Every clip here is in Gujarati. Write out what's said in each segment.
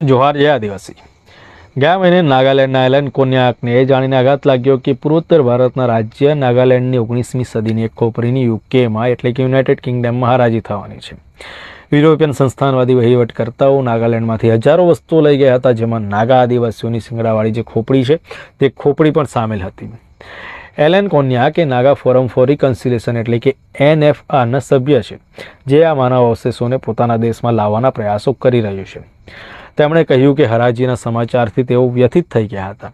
જોહાર જય આદિવાસી. ગયા મહિને નાગાલેન્ડના એલન કોન્યાકને એ જાણીને આઘાત લાગ્યો કે પૂર્વોત્તર ભારતના રાજ્ય નાગાલેન્ડની ઓગણીસમી સદીની એક ખોપરીની યુકેમાં એટલે કે યુનાઇટેડ કિંગડમમાં હરાજી થવાની છે. યુરોપિયન સંસ્થાનવાદી વહીવટકર્તાઓ નાગાલેન્ડમાંથી હજારો વસ્તુઓ લઈ ગયા હતા, જેમાં નાગા આદિવાસીઓની સિંગડાવાળી જે ખોપડી છે, તે ખોપડી પણ સામેલ હતી. એલેન કોન્યાક એ નાગા ફોરમ ફોર રિકન્સિલેશન એટલે કે એનએફઆરના સભ્ય છે, જે આ માનવ અવશેષોને પોતાના દેશમાં લાવવાના પ્રયાસો કરી રહ્યું છે. તેમણે કહ્યું કે હરાજીના સમાચારથી તેઓ વ્યથિત થઈ ગયા હતા.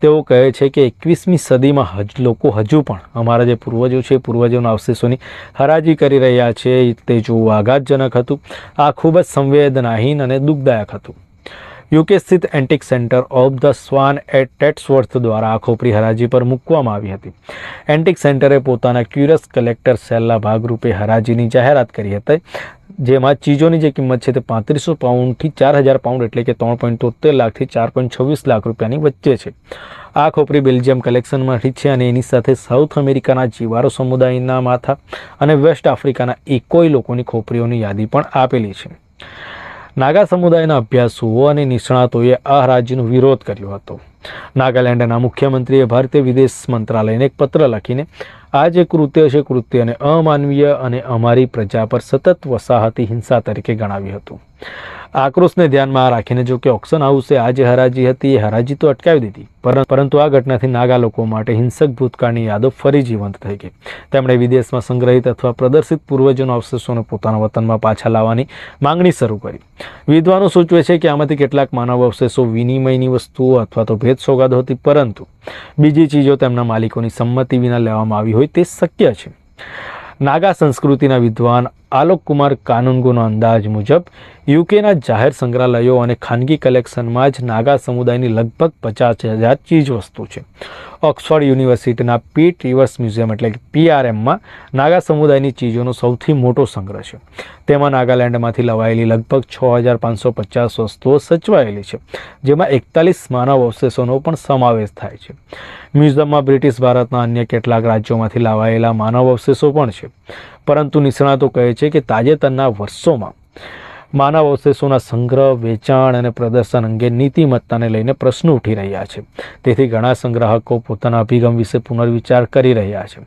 તેઓ કહે છે કે એકવીસમી સદીમાં હજ, લોકો હજુ પણ અમારા જે પૂર્વજો છે, પૂર્વજોના અવશેષોની હરાજી કરી રહ્યા છે, તે જોવું આઘાતજનક હતું. આ ખૂબ જ સંવેદનાહીન અને દુઃખદાયક હતું. યુકે સ્થિત antique centre of the swan at Tetsworth દ્વારા આ ખોપરી હરાજી પર મૂકવામાં આવી હતી. એન્ટિક સેન્ટરે પોતાના ક્યુરસ કલેક્ટર સેલના ભાગરૂપે હરાજીની જાહેરાત કરી હતી, જેમાં ચીજોની જે કિંમત છે તે પાંત્રીસો પાઉન્ડથી ચાર હજાર પાઉન્ડ એટલે કે ત્રણ પોઈન્ટ તોતેર લાખથી ચાર પોઈન્ટ છવ્વીસ લાખ રૂપિયાની વચ્ચે છે. આ ખોપરી બેલ્જિયમ કલેક્શનમાંથી છે અને એની સાથે સાઉથ અમેરિકાના જીવારો સમુદાયના માથા અને વેસ્ટ આફ્રિકાના એકોઈ લોકોની ખોપરીઓની યાદી પણ આપેલી છે. નાગા સમુદાયના અભ્યાસુઓ અને નિષ્ણાતોએ આ હરાજીનો વિરોધ કર્યો હતો. નાગાલેન્ડના મુખ્યમંત્રીએ ભારતીય વિદેશ મંત્રાલયને એક પત્ર લખીને આ જે કૃત્ય છે કૃત્યને અમાનવીય અને અમારી પ્રજા પર સતત વસાહતી હિંસા તરીકે ગણાવ્યું હતું. આક્રોશને ધ્યાનમાં રાખીને જો કે ઓક્શન હાઉસે આ જે હરાજી હતી, એ હરાજી તો અટકાવી દીધી. પરંતુ આ ઘટનાથી નાગા લોકો માટે હિંસક ભૂતકાળની યાદો ફરી જીવંત થઈ ગઈ. તેમણે વિદેશમાં સંગ્રહિત અથવા પ્રદર્શિત પૂર્વજોના અવશેષોને પોતાના વતનમાં પાછા લાવવાની માંગણી શરૂ કરી. વિદ્વાનો સૂચવે છે કે આમાંથી કેટલાક માનવ અવશેષો વિનિમયની વસ્તુઓ અથવા તો ભેદ સોગાદો હતી, પરંતુ બીજી ચીજો તેમના માલિકોની સંમતિ વિના લેવામાં આવી હોય તે શક્ય છે. નાગા સંસ્કૃતિના વિદ્વાન આલોક કુમાર કાનુનગોનો અંદાજ મુજબ, યુકેના જાહેર સંગ્રહાલયો અને ખાનગી કલેક્શનમાં જ નાગા સમુદાયની લગભગ પચાસ હજાર ચીજ વસ્તુ છે. ઓક્સફર્ડ યુનિવર્સિટીના પીટ રિવર્સ મ્યુઝિયમ એટલે કે પીઆરએમમાં નાગા સમુદાયની ચીજોનો સૌથી મોટો સંગ્રહ છે. તેમાં નાગાલેન્ડમાંથી લવાયેલી લગભગ છ હજાર પાંચસો પચાસ વસ્તુઓ સચવાયેલી છે, જેમાં એકતાલીસ માનવ અવશેષોનો પણ સમાવેશ થાય છે. મ્યુઝિયમમાં બ્રિટિશ ભારતના અન્ય કેટલાક રાજ્યોમાંથી લાવાયેલા માનવ અવશેષો પણ છે. પરંતુ નિષ્ણાતો કહે છે કે તાજેતરના વર્ષોમાં માનવ અવશેષોના સંગ્રહ, વેચાણ અને પ્રદર્શન અંગે નીતિમત્તાને લઈને પ્રશ્નો ઉઠી રહ્યા છે. તેથી ઘણા સંગ્રાહકો પોતાના અભિગમ વિશે પુનર્વિચાર કરી રહ્યા છે.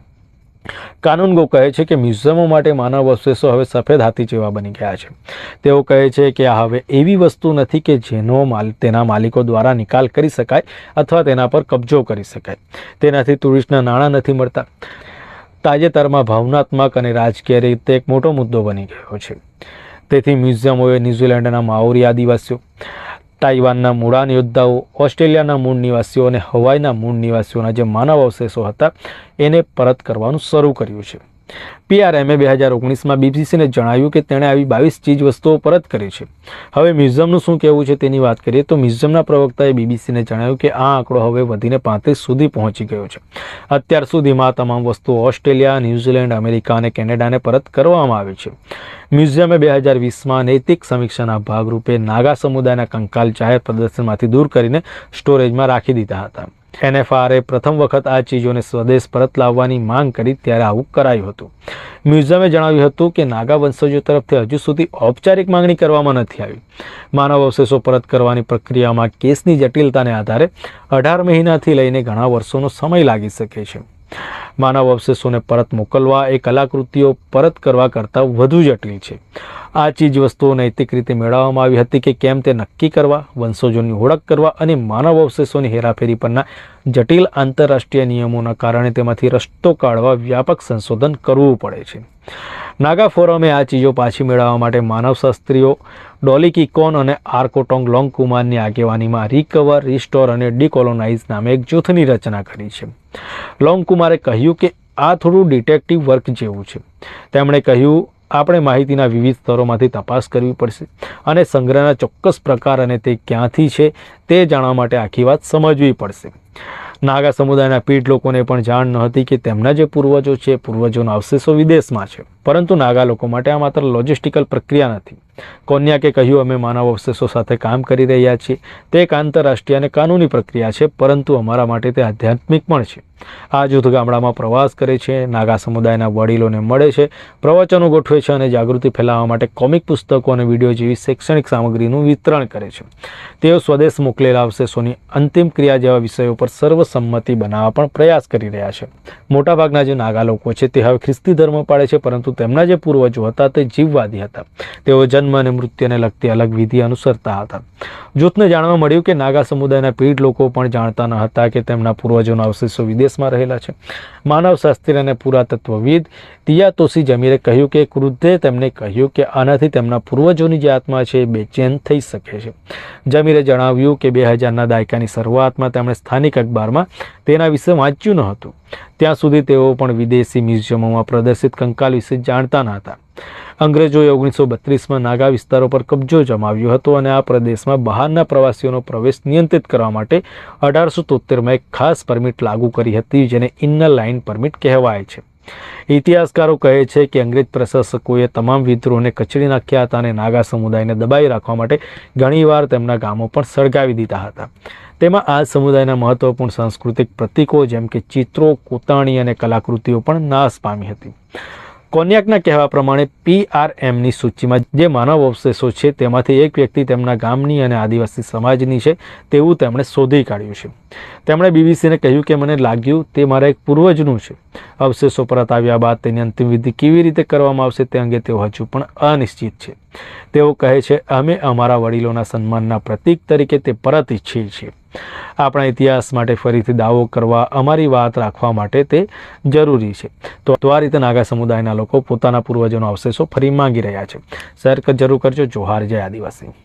કાનૂનગો કહે છે કે મ્યુઝિયમો માટે માનવ અવશેષો હવે સફેદ હાથી જેવા બની ગયા છે. તેઓ કહે છે કે આ હવે એવી વસ્તુ નથી કે જેનો માલ, તેના માલિકો દ્વારા નિકાલ કરી શકાય અથવા તેના પર કબજો કરી શકાય. તેનાથી ટુરિસ્ટના નાણાં નથી મળતા. તાજેતરમાં ભાવનાત્મક અને રાજકીય રીતે એક મોટો મુદ્દો બની ગયો છે. તેથી મ્યુઝિયમોએ ન્યૂઝીલેન્ડના માઓરી આદિવાસીઓ, તાઇવાનના મૂળાન યોદ્ધાઓ, ઓસ્ટ્રેલિયાના મૂળ નિવાસીઓ અને હવાઈના મૂળ નિવાસીઓના જે માનવ અવશેષો હતા, એને પરત કરવાનું શરૂ કર્યું છે. પીઆરએમએ બે હજાર ઓગણીસમાં બીબીસીને જણાવ્યું કે તેણે આવી બાવીસ ચીજ વસ્તુઓ પરત કરી છે. હવે મ્યુઝિયમનું શું કહેવું છે તેની વાત કરીએ તો મ્યુઝિયમના પ્રવક્તાએ બીબીસીને જણાવ્યું કે આ આંકડો હવે વધીને પાંત્રીસ સુધી પહોંચી ગયો છે. અત્યાર સુધીમાં તમામ વસ્તુઓ ઓસ્ટ્રેલિયા, ન્યૂઝીલેન્ડ, અમેરિકા અને કેનેડાને પરત કરવામાં આવી છે. મ્યુઝિયમે બે હજાર વીસમાં નૈતિક સમીક્ષાના ભાગરૂપે નાગા સમુદાયના કંકાલ જાહેર પ્રદર્શનમાંથી દૂર કરીને સ્ટોરેજમાં રાખી દીધા હતા. એનએફઆરએ પ્રથમ વખત આ ચીજોને સ્વદેશ પરત લાવવાની માંગ કરી ત્યારે આવું કરાયું હતું. મ્યુઝિયમે જણાવ્યું હતું કે નાગા વંશજો તરફથી હજુ સુધી ઔપચારિક માંગણી કરવામાં નથી આવી. માનવ અવશેષો પરત કરવાની પ્રક્રિયામાં કેસની જટિલતાને આધારે અઢાર મહિનાથી લઈને ઘણા વર્ષોનો સમય લાગી શકે છે. માનવ અવશેષોને પરત મોકલવા, એ કલાકૃતિઓ પરત કરવા કરતાં વધુ જટિલ છે. આ ચીજ વસ્તુઓ નૈતિક રીતે મેળવવામાં આવી હતી કે કેમ તે નક્કી કરવા, વંશજોની ઓળખ કરવા અને માનવ અવશેષોની હેરાફેરી પરના જટિલ આંતરરાષ્ટ્રીય નિયમોના કારણે તેમાંથી રસ્તો કાઢવા વ્યાપક સંશોધન કરવું પડે છે. નાગા ફોરમે આ ચીજો પાછી મેળવવા માટે માનવશાસ્ત્રીઓ ડોલી કિકોન અને આર્કોટોંગ લોંગ કુમારની આગેવાનીમાં રિકવર, રિસ્ટોર અને ડિકોલોનાઇઝ નામે એક જૂથની રચના કરી છે. લોંગ કુમારે કહ્યું કે આ થોડું ડિટેક્ટિવ વર્ક જેવું છે. તેમણે કહ્યું, આપણે માહિતીના વિવિધ સ્તરોમાંથી તપાસ કરવી પડશે અને સંગ્રહના ચોક્કસ પ્રકાર અને તે ક્યાંથી છે તે જાણવા માટે આખી વાત સમજવી પડશે. નાગા સમુદાયના પીઢ લોકોને પણ જાણ ન હતી કે તેમના જે પૂર્વજો છે, પૂર્વજોના અવશેષો વિદેશમાં છે. પરંતુ નાગા લોકો માટે આ માત્ર લોજિસ્ટિકલ પ્રક્રિયા નથી. કોન્યાકે કહ્યું, અમે માનવ અવશેષો સાથે કામ કરી રહ્યા છીએ. તે એક આંતરરાષ્ટ્રીય અને કાનૂની પ્રક્રિયા છે, પરંતુ અમારા માટે તે આધ્યાત્મિક પણ છે. આ જૂથ ગામડામાં પ્રવાસ કરે છે, નાગા સમુદાયના વડીલોને મળે છે, પ્રવચનો ગોઠવે છે અને જાગૃતિ ફેલાવવા માટે કોમિક પુસ્તકો અને વીડિયો જેવી શૈક્ષણિક સામગ્રીનું વિતરણ કરે છે. તેઓ સ્વદેશ મોકલેલા અવશેષોની અંતિમ ક્રિયા જેવા વિષયો પર સર્વસંમતિ બનાવવા પણ પ્રયાસ કરી રહ્યા છે. મોટાભાગના જે નાગા લોકો છે, તે હવે ખ્રિસ્તી ધર્મ પાળે છે, પરંતુ તેમના જે પૂર્વજો હતા તે જીવવાદી હતા. તેઓ જન્મ અને મૃત્યુને લગતી અલગ વિધિ અનુસરતા હતા. જૂથને જાણવા મળ્યું કે નાગા સમુદાયના પીઢ લોકો પણ જાણતા ન હતા કે તેમના પૂર્વજોના અવશેષો વિદેશમાં રહેલા છે. માનવશાસ્ત્રી અને પુરાતત્વવિદ તિયાતોસી જમીરે કહ્યું કે ક્રુદ્ધે તેમને કહ્યું કે આનાથી તેમના પૂર્વજોની જે આત્મા છે એ બેચેન થઈ શકે છે. જમીરે જણાવ્યું કે બે હજારના દાયકાની શરૂઆતમાં તેમણે સ્થાનિક અખબારમાં તેના વિશે વાંચ્યું ન હતું. ત્યાં સુધી તેઓ પણ વિદેશી મ્યુઝિયમોમાં પ્રદર્શિત કંકાલ વિશે જાણતા ન હતા. અંગ્રેજોએ ઓગણીસો બત્રીસમાં નાગા વિસ્તારો પર કબજો જમાવ્યો હતો અને આ પ્રદેશમાં બહારના પ્રવાસીઓનો પ્રવેશ નિયંત્રિત કરવા માટે અઢારસો તોતેરમાં એક ખાસ પરમિટ લાગુ કરી હતી, જેને ઇન્નર લાઇન પરમિટ કહેવાય છે. ઇતિહાસકારો કહે છે કે અંગ્રેજ પ્રશાસકોએ તમામ વિદ્રોહને કચડી નાખ્યા હતા અને નાગા સમુદાયને દબાઈ રાખવા માટે ઘણીવાર તેમના ગામો પણ સળગાવી દીધા હતા. તેમાં આ સમુદાયના મહત્વપૂર્ણ સાંસ્કૃતિક પ્રતીકો જેમ કે ચિત્રો, કોતાણી અને કલાકૃતિઓ પણ નાશ પામી હતી. કોન્યાકના કહેવા પ્રમાણે પીઆરએમની સૂચિમાં જે માનવ અવશેષો છે તેમાંથી એક વ્યક્તિ તેમના ગામની અને આદિવાસી સમાજની છે તેવું તેમણે શોધી કાઢ્યું છે. તેમણે બીબીસીને કહ્યું કે મને લાગ્યું તે મારા એક પૂર્વજનું છે. અવશેષો પરત આવ્યા બાદ તેની અંતિમ વિધિ કેવી રીતે કરવામાં આવશે તે અંગે તેઓ હજુ પણ અનિશ્ચિત છે. તેઓ કહે છે, અમે અમારા વડીલોના સન્માનના પ્રતીક તરીકે તે પરત ઈચ્છીએ છીએ. આપણા ઇતિહાસ માટે ફરીથી દાવો કરવા, અમારી વાત રાખવા માટે તે જરૂરી છે. તો આ રીતે નાગા સમુદાયના લોકો પોતાના પૂર્વજોના અવશેષો ફરી માંગી રહ્યા છે. શેર જરૂર કરજો. જોહાર જય આદિવાસી.